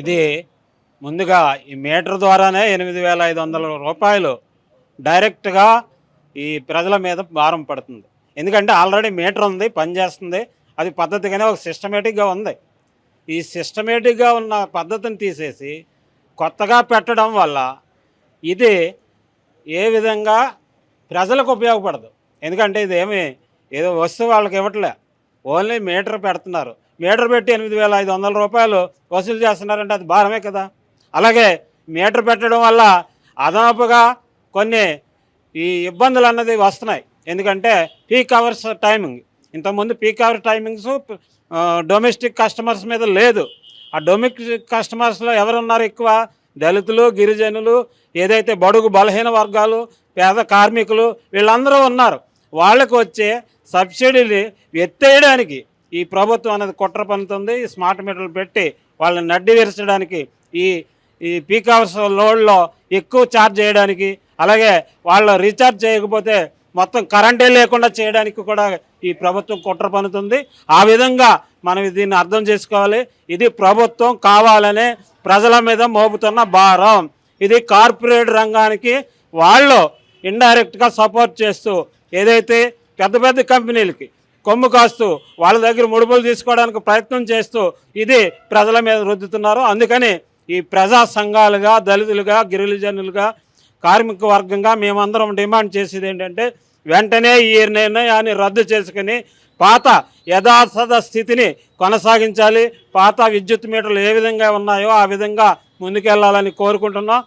ఇది ముందుగా ఈ మీటర్ ద్వారానే ఎనిమిది వేల ఐదు వందల రూపాయలు డైరెక్ట్గా ఈ ప్రజల మీద భారం పడుతుంది. ఎందుకంటే ఆల్రెడీ మీటర్ ఉంది పనిచేస్తుంది అది పద్ధతిగానే ఒక సిస్టమేటిక్గా ఉంది. ఈ సిస్టమేటిక్గా ఉన్న పద్ధతిని తీసేసి కొత్తగా పెట్టడం వల్ల ఇది ఏ విధంగా ప్రజలకు ఉపయోగపడదు. ఎందుకంటే ఇది ఏమి ఏదో వస్తువు వాళ్ళకి ఇవ్వట్లే. ఓన్లీ మీటర్ పెడుతున్నారు. మీటర్ పెట్టి ఎనిమిది వేల ఐదు వందల రూపాయలు వసూలు చేస్తున్నారంటే అది భారమే కదా. అలాగే మీటర్ పెట్టడం వల్ల అదనపుగా కొన్ని ఈ ఇబ్బందులు అన్నది వస్తున్నాయి. ఎందుకంటే పీక్ అవర్స్ టైమింగ్ ఇంతకుముందు peak hour timings domestic customers మీద లేదు. ఆ డొమెస్టిక్ కస్టమర్స్లో ఎవరున్నారు ఎక్కువ? దళితులు గిరిజనులు ఏదైతే బడుగు బలహీన వర్గాలు పేద కార్మికులు వీళ్ళందరూ ఉన్నారు. వాళ్ళకు వచ్చే సబ్సిడీని ఎత్తేయడానికి ఈ ప్రభుత్వం అనేది కుట్ర పనుతుంది ఈ స్మార్ట్ మీటర్లు పెట్టి వాళ్ళని నడ్డి విరచడానికి ఈ ఈ పీక్ అవర్స్ లోడ్లో ఎక్కువ ఛార్జ్ చేయడానికి అలాగే వాళ్ళు రీఛార్జ్ చేయకపోతే మొత్తం కరెంటే లేకుండా చేయడానికి కూడా ఈ ప్రభుత్వం కుట్ర పనుతుంది ఆ విధంగా మనం దీన్ని అర్థం చేసుకోవాలి. ఇది ప్రభుత్వం కావాలనే ప్రజల మీద మోపుతున్న భారం. ఇది కార్పొరేట్ రంగానికి వాళ్ళు ఇండైరెక్ట్గా సపోర్ట్ చేస్తూ ఏదైతే పెద్ద పెద్ద కంపెనీలకి కొమ్ము కాస్తూ వాళ్ళ దగ్గర ముడుపులు తీసుకోవడానికి ప్రయత్నం చేస్తూ ఇది ప్రజల మీద రుద్దుతున్నారు. అందుకని ఈ ప్రజా సంఘాలుగా దళితులుగా గిరిజనులుగా కార్మిక వర్గంగా మేమందరం డిమాండ్ చేసేది ఏంటంటే వెంటనే ఈ నిర్ణయాన్ని రద్దు చేసుకుని పాత యథాతథ స్థితిని కొనసాగించాలి. పాత విద్యుత్ మీటర్లు ఏ విధంగా ఉన్నాయో ఆ విధంగా ముందుకెళ్ళాలని కోరుకుంటున్నాం.